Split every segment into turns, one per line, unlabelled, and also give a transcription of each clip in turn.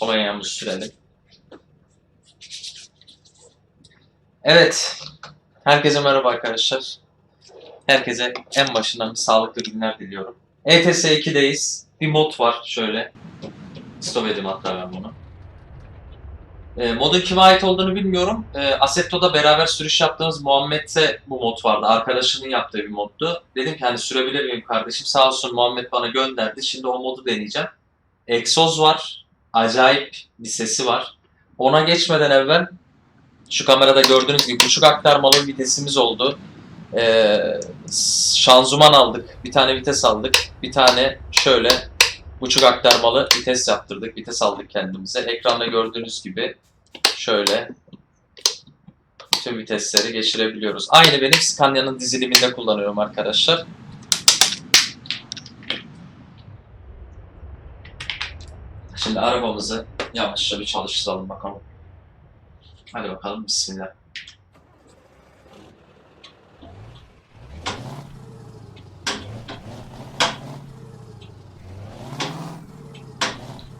Kolonyamızı sürelim. Evet. Herkese merhaba arkadaşlar. Herkese en başından bir sağlıklı günler diliyorum. ETS 2'deyiz. Bir mod var şöyle. Stop edeyim hatta ben bunu. E, modun kime ait olduğunu bilmiyorum. E, Assetto'da beraber sürüş yaptığımız Muhammed'e bu mod vardı. Arkadaşının yaptığı bir moddu. Dedim ki hani sürebilir miyim kardeşim? Sağ olsun Muhammed bana gönderdi. Şimdi o modu deneyeceğim. Egzoz var. Acayip bir sesi var. Ona geçmeden evvel şu kamerada gördüğünüz gibi buçuk aktarmalı vitesimiz oldu. Ee, şanzıman aldık. Bir tane vites aldık. Bir tane şöyle buçuk aktarmalı vites yaptırdık. Vites aldık kendimize. Ekranda gördüğünüz gibi şöyle tüm vitesleri geçirebiliyoruz. Aynı benim Scania'nın diziliminde kullanıyorum arkadaşlar. Şimdi arabamızı yavaşça bir çalıştıralım bakalım. Hadi bakalım bismillah.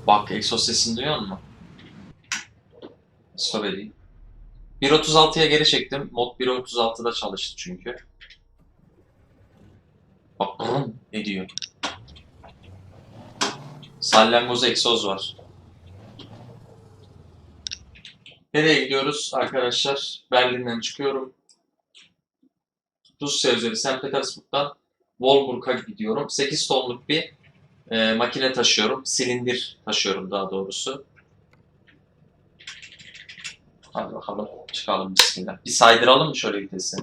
Bak egzoz sesini duyuyor musun? Stop edeyim. 1.36'ya geri çektim. Mod 1.36'da çalıştı çünkü. Bak burun ne diyor? Salyangoz egzoz var. Nereye gidiyoruz arkadaşlar? Berlin'den çıkıyorum. Rusya üzeri St. Petersburg'dan Wolfsburg'a gidiyorum. 8 tonluk bir e, makine taşıyorum. Silindir taşıyorum daha doğrusu. Hadi bakalım çıkalım bismillah. Bir saydıralım mı şöyle vitesi?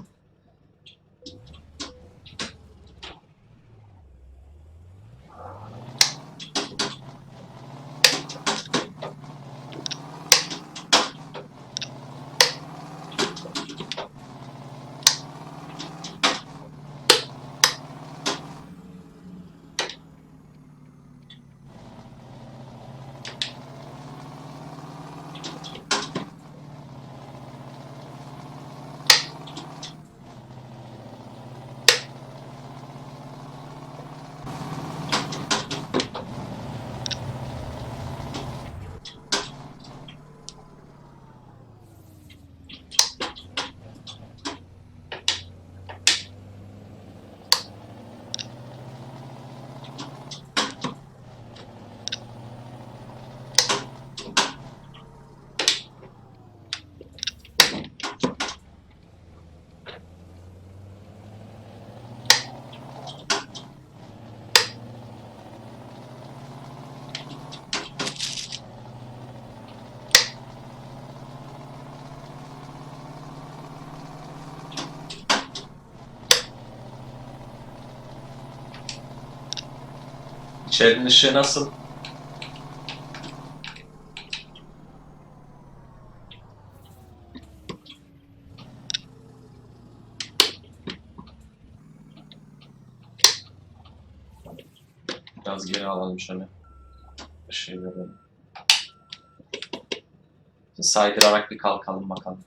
İçerinin ışığı nasıl? Biraz geri alalım şöyle. Işığı. Şimdi saydırarak bir kalkalım bakalım.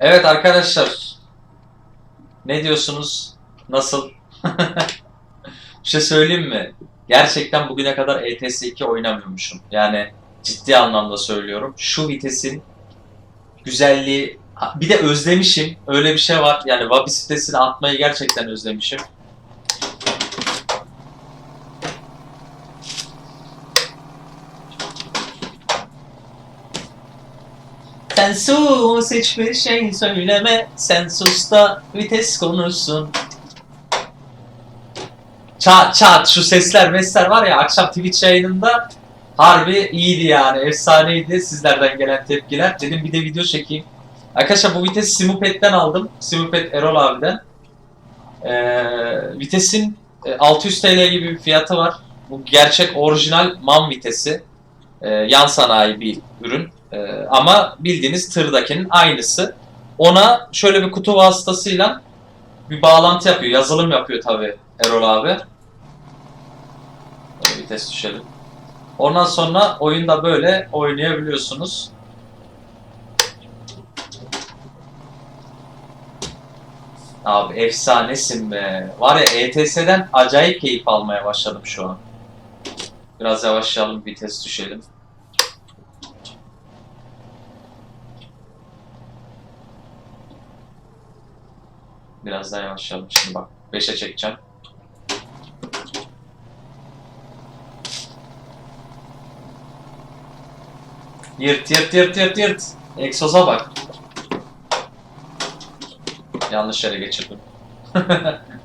Evet arkadaşlar. Ne diyorsunuz? Nasıl? Bir şey söyleyeyim mi? Gerçekten bugüne kadar E ETS 2 oynamıyormuşum. Yani ciddi anlamda söylüyorum. Şu vitesin güzelliği bir de özlemişim. Öyle bir şey var. Yani vitesini atmayı gerçekten özlemişim. Sen sus hiçbir şey söyleme. Sen sus da vites konuşsun. Çat çat şu sesler mesler var ya akşam Twitch yayınında harbi iyiydi yani efsaneydi sizlerden gelen tepkiler. Dedim bir de video çekeyim. Arkadaşlar bu vitesi Simupet'ten aldım. Simupet Erol abiden. Ee, vitesin e, 600 TL gibi bir fiyatı var. Bu gerçek orijinal MAN vitesi. Ee, yan sanayi bir ürün. Ee, ama bildiğiniz tırdakinin aynısı. Ona şöyle bir kutu vasıtasıyla bir bağlantı yapıyor. Yazılım yapıyor tabi Erol abi. Böyle vites düşelim. Ondan sonra oyunda böyle oynayabiliyorsunuz. Abi efsanesin be. Var ya ETS'den acayip keyif almaya başladım şu an. Biraz yavaşlayalım, vites düşelim. Biraz daha yavaşlayalım şimdi bak. 5'e çekeceğim. Yırt yırt yırt yırt yırt. Egzoza bak. Yanlış yere geçirdim.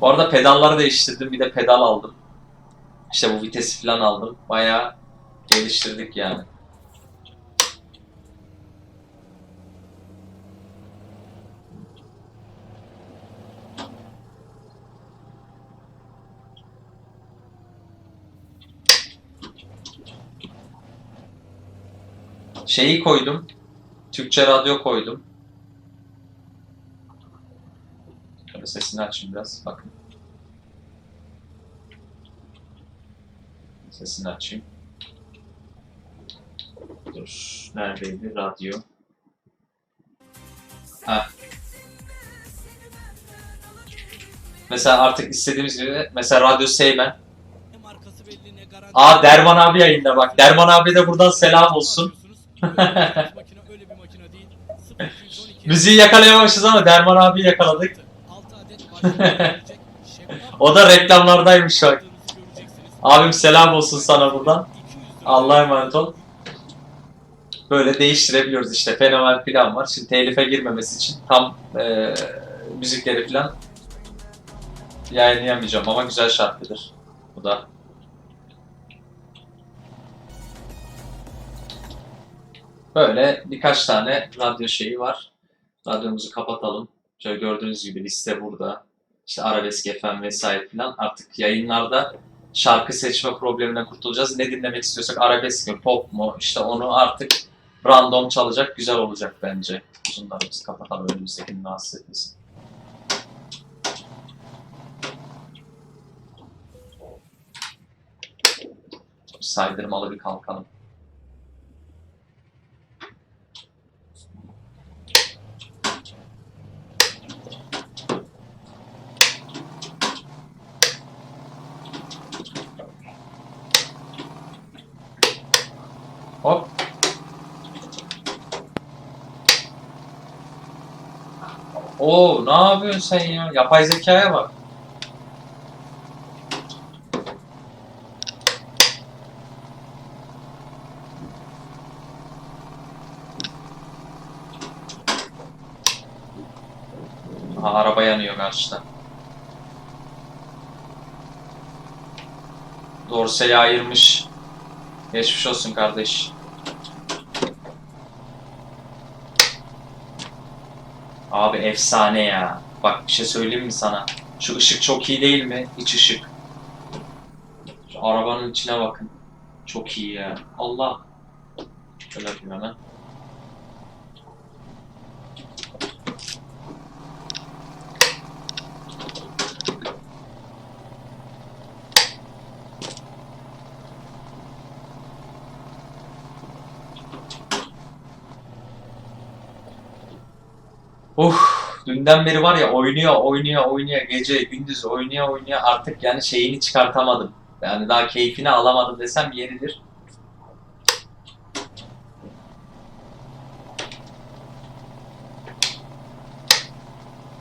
Bu arada pedalları değiştirdim. Bir de pedal aldım. İşte bu vitesi falan aldım. Bayağı geliştirdik yani. Şeyi koydum. Türkçe radyo koydum. Şöyle sesini açayım biraz. Bakın. Sesini açayım. Neredeydi? Radyo. Ha. Mesela artık istediğimiz gibi mesela Radyo Seymen. Aa Derman abi yayında bak. Derman abi de buradan selam olsun.
makine öyle bir makine değil. 0212
Müziği yakalayamamışız ama Derman abi yakaladık.
6 adet başlık verecek. Şeffaf
O da reklamlardaymış bak. Abim selam olsun sana buradan.
200 lira.
Allah'a emanet ol. Böyle değiştirebiliyoruz işte. Fenomen plan var. Şimdi telife girmemesi için tam e, müzikleri falan yayınlayamayacağım ama güzel şarkıdır. Bu da. Böyle birkaç tane radyo şeyi var. Radyomuzu kapatalım. Şöyle gördüğünüz gibi liste burada. İşte arabesk FM vesaire falan artık yayınlarda şarkı seçme probleminden kurtulacağız. Ne dinlemek istiyorsak arabesk mi, pop mu işte onu artık random çalacak güzel olacak bence. Uzunlarımızı kapatalım önümüzdekini rahatsız etmesin. Saydırmalı bir kalkalım. Hop. Oo, ne yapıyorsun sen ya? Yapay zekaya bak. Aha, araba yanıyor karşıda. Dorseyi ayırmış. Geçmiş olsun kardeş. Abi efsane ya. Bak bir şey söyleyeyim mi sana? Şu ışık çok iyi değil mi? İç ışık. Şu arabanın içine bakın. Çok iyi ya. Allah. Şöyle yapayım hemen. Uf, dünden beri var ya oynuyor, oynuyor, oynuyor, gece, gündüz oynuyor, oynuyor. Artık yani şeyini çıkartamadım. Yani daha keyfini alamadım desem yeridir.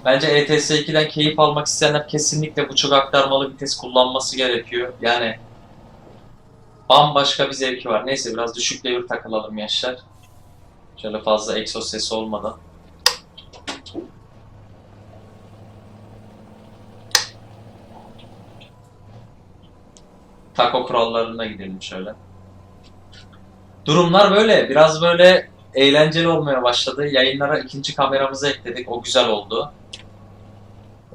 Bence ETS 2'den keyif almak isteyenler kesinlikle buçuk aktarmalı vites kullanması gerekiyor. Yani bambaşka bir zevki var. Neyse biraz düşük devir takılalım gençler. Şöyle fazla egzoz sesi olmadan. Taco kurallarına gidelim şöyle. Durumlar böyle. Biraz böyle eğlenceli olmaya başladı. Yayınlara ikinci kameramızı ekledik. O güzel oldu.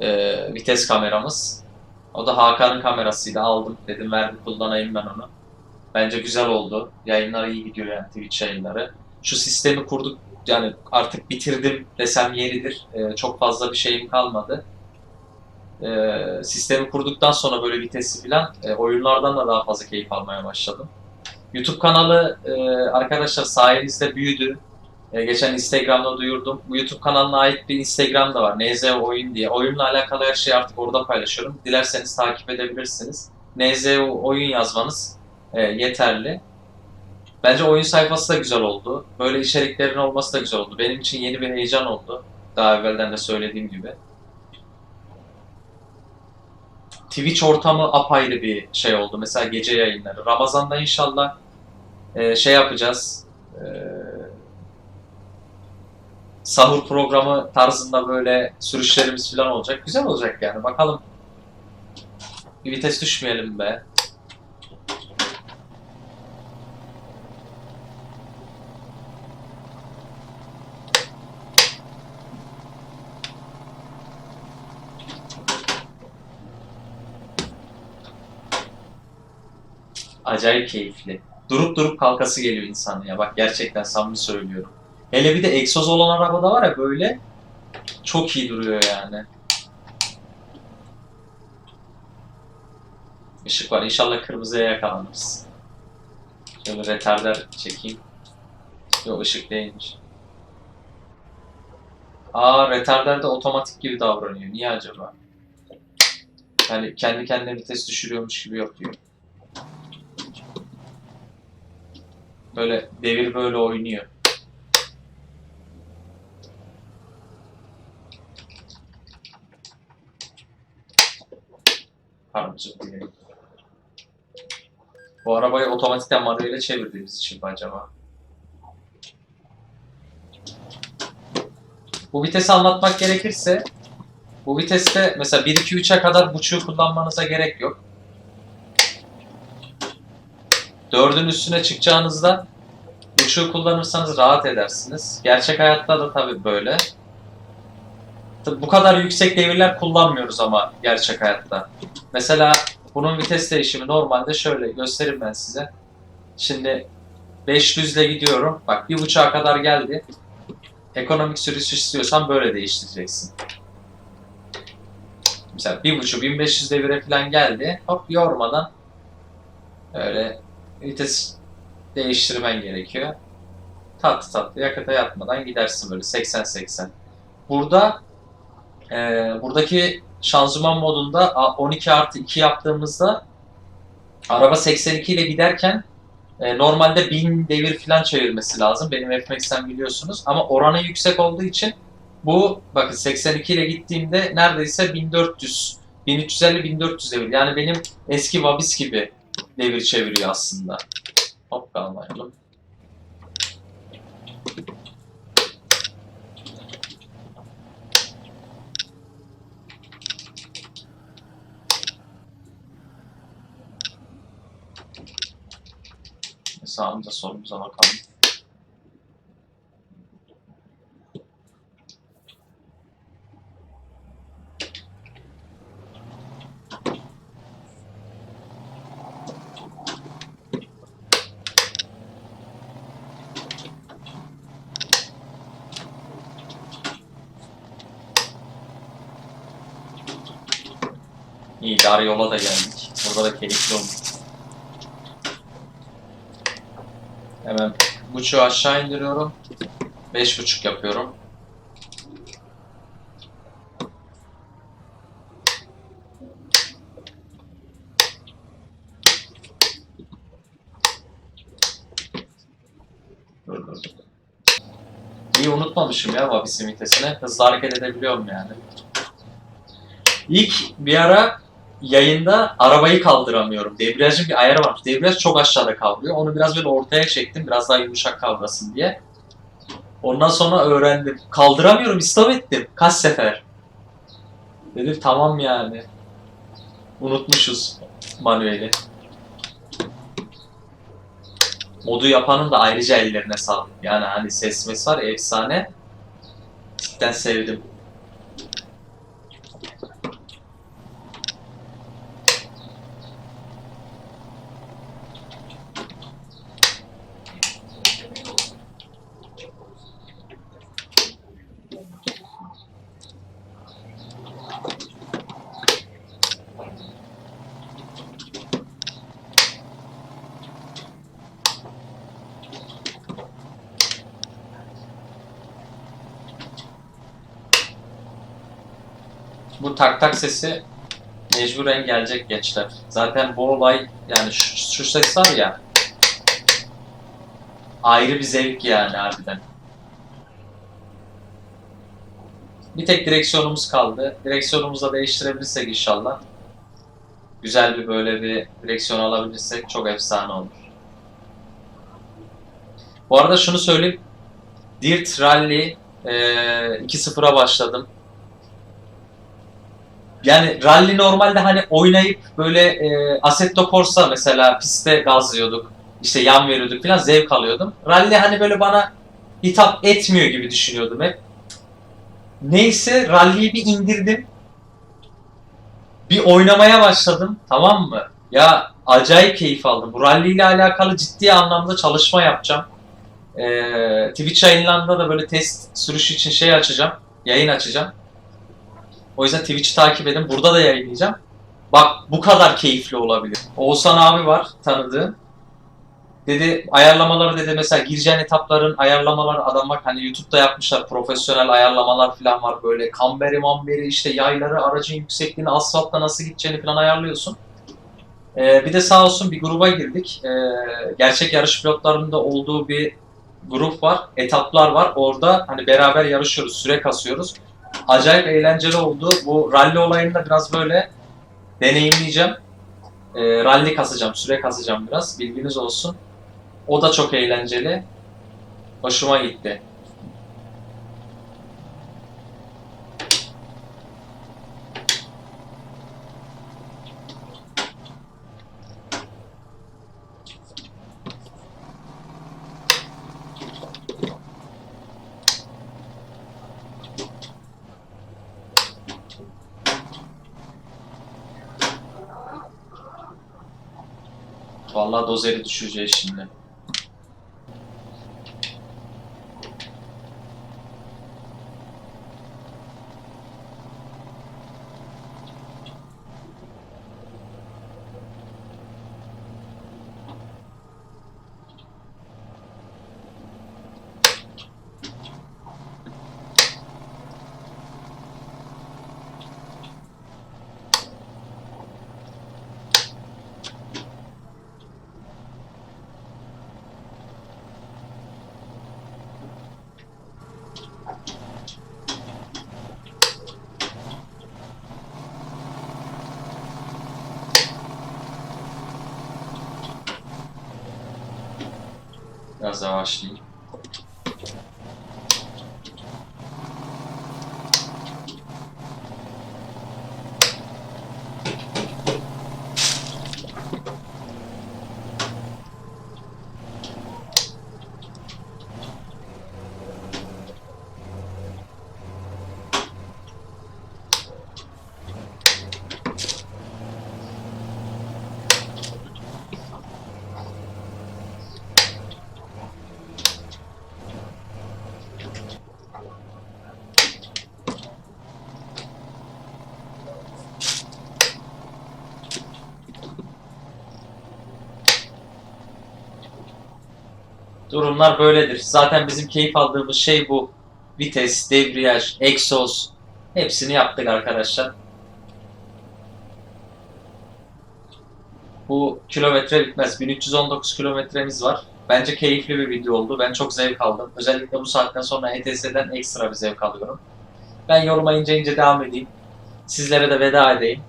Ee, vites kameramız. O da Hakan'ın kamerasıydı. Aldım dedim verdi kullanayım ben onu. Bence güzel oldu. Yayınlar iyi gidiyor yani Twitch yayınları. Şu sistemi kurduk yani artık bitirdim desem yeridir. Ee, çok fazla bir şeyim kalmadı. Ee, sistemi kurduktan sonra böyle vitesi falan e, oyunlardan da daha fazla keyif almaya başladım. YouTube kanalı e, arkadaşlar sayenizde büyüdü. E, geçen Instagram'da duyurdum. Bu YouTube kanalına ait bir Instagram da var. NZ Oyun diye. Oyunla alakalı her şeyi artık orada paylaşıyorum. Dilerseniz takip edebilirsiniz. NZ Oyun yazmanız e, yeterli. Bence oyun sayfası da güzel oldu. Böyle içeriklerin olması da güzel oldu. Benim için yeni bir heyecan oldu. Daha evvelden de söylediğim gibi. Twitch ortamı apayrı bir şey oldu. Mesela gece yayınları. Ramazan'da inşallah e, şey yapacağız. E, sahur programı tarzında böyle sürüşlerimiz falan olacak. Güzel olacak yani. Bakalım. Bir vites düşmeyelim be. Acayip keyifli. Durup durup kalkası geliyor insanın ya. Bak gerçekten samimi söylüyorum. Hele bir de egzoz olan arabada var ya böyle çok iyi duruyor yani. Işık var. İnşallah kırmızıya yakalanırız. Şöyle retarder çekeyim. Yok ışık değilmiş. Aa retarder de otomatik gibi davranıyor. Niye acaba? Yani kendi kendine vites düşürüyormuş gibi yapıyor. Böyle devir böyle oynuyor. Pardon. Bu arabayı otomatikten manuele çevirdiğimiz için mi acaba? Bu vitesi anlatmak gerekirse bu viteste mesela 1-2-3'e kadar buçuğu kullanmanıza gerek yok. Dördün üstüne çıkacağınızda buçuğu kullanırsanız rahat edersiniz. Gerçek hayatta da tabii böyle. Tabii bu kadar yüksek devirler kullanmıyoruz ama gerçek hayatta. Mesela bunun vites değişimi normalde şöyle göstereyim ben size. Şimdi 500 ile gidiyorum. Bak bir buçuğa kadar geldi. Ekonomik sürüş istiyorsan böyle değiştireceksin. Mesela bir buçuk 1500 devire falan geldi. Hop yormadan öyle vites değiştirmen gerekiyor. Tatlı tatlı yakıta yatmadan gidersin böyle 80-80. Burada e, buradaki şanzıman modunda a- 12 artı 2 yaptığımızda araba 82 ile giderken e, normalde 1000 devir falan çevirmesi lazım. Benim FMAX'ten biliyorsunuz. Ama oranı yüksek olduğu için bu bakın 82 ile gittiğimde neredeyse 1400 1350-1400 devir. Yani benim eski Vabis gibi devir çeviriyor aslında. Hop kalmayalım. Sağımıza solumuza bakalım. İyi dar yola da geldik. Burada da keyifli oldu. Hemen buçuğu aşağı indiriyorum. Beş buçuk yapıyorum. İyi unutmamışım ya Vabis'in vitesini. Hızlı hareket edebiliyorum yani. İlk bir ara yayında arabayı kaldıramıyorum. Debriyajın bir ayarı var. Debriyaj çok aşağıda kavrıyor. Onu biraz böyle ortaya çektim. Biraz daha yumuşak kavrasın diye. Ondan sonra öğrendim. Kaldıramıyorum. istop ettim. Kaç sefer. Dedim tamam yani. Unutmuşuz manueli. Modu yapanın da ayrıca ellerine sağlık. Yani hani ses var efsane. Cidden sevdim. Bu tak tak sesi mecburen gelecek gençler. Zaten bu olay yani şu, şu ses var ya ayrı bir zevk yani harbiden. Bir tek direksiyonumuz kaldı. Direksiyonumuzu da değiştirebilirsek inşallah. Güzel bir böyle bir direksiyon alabilirsek çok efsane olur. Bu arada şunu söyleyeyim. Dirt Rally eee 2-0'a başladım. Yani rally normalde hani oynayıp böyle e, Assetto Corsa mesela pistte gazlıyorduk. işte yan veriyorduk falan zevk alıyordum. Rally hani böyle bana hitap etmiyor gibi düşünüyordum hep. Neyse rally'yi bir indirdim. Bir oynamaya başladım tamam mı? Ya acayip keyif aldım. Bu rally ile alakalı ciddi anlamda çalışma yapacağım. Ee, Twitch yayınlarında da böyle test sürüşü için şey açacağım. Yayın açacağım. O yüzden Twitch'i takip edin. Burada da yayınlayacağım. Bak bu kadar keyifli olabilir. Oğuzhan abi var tanıdığım. Dedi ayarlamaları dedi mesela gireceğin etapların ayarlamaları adam bak hani YouTube'da yapmışlar profesyonel ayarlamalar falan var böyle kamberi mamberi işte yayları aracın yüksekliğini asfaltta nasıl gideceğini falan ayarlıyorsun. Ee, bir de sağ olsun bir gruba girdik. Ee, gerçek yarış pilotlarında olduğu bir grup var. Etaplar var. Orada hani beraber yarışıyoruz. Süre kasıyoruz acayip eğlenceli oldu. Bu rally olayında biraz böyle deneyimleyeceğim. E, rally kasacağım, süre kasacağım biraz. Bilginiz olsun. O da çok eğlenceli. Hoşuma gitti. Vallahi dozeri düşüreceğiz şimdi. Biraz Durumlar böyledir. Zaten bizim keyif aldığımız şey bu. Vites, debriyaj, egzoz hepsini yaptık arkadaşlar. Bu kilometre bitmez. 1319 kilometremiz var. Bence keyifli bir video oldu. Ben çok zevk aldım. Özellikle bu saatten sonra ETS'den ekstra bir zevk alıyorum. Ben yoruma ince ince devam edeyim. Sizlere de veda edeyim.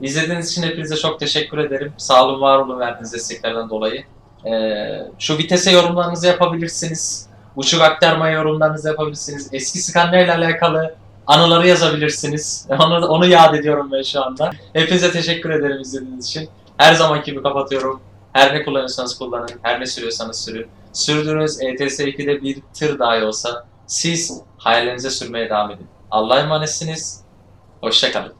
İzlediğiniz için hepinize çok teşekkür ederim. Sağ olun, var olun verdiğiniz desteklerden dolayı. Ee, şu vitese yorumlarınızı yapabilirsiniz. Uçuk aktarma yorumlarınızı yapabilirsiniz. Eski skannerle alakalı anıları yazabilirsiniz. Onu, onu yad ediyorum ben şu anda. Hepinize teşekkür ederim izlediğiniz için. Her zamanki gibi kapatıyorum. Her ne kullanıyorsanız kullanın, her ne sürüyorsanız sürün. Sürdüğünüz ETS 2'de bir tır dahi olsa siz hayallerinize sürmeye devam edin. Allah'a emanetsiniz. Hoşçakalın.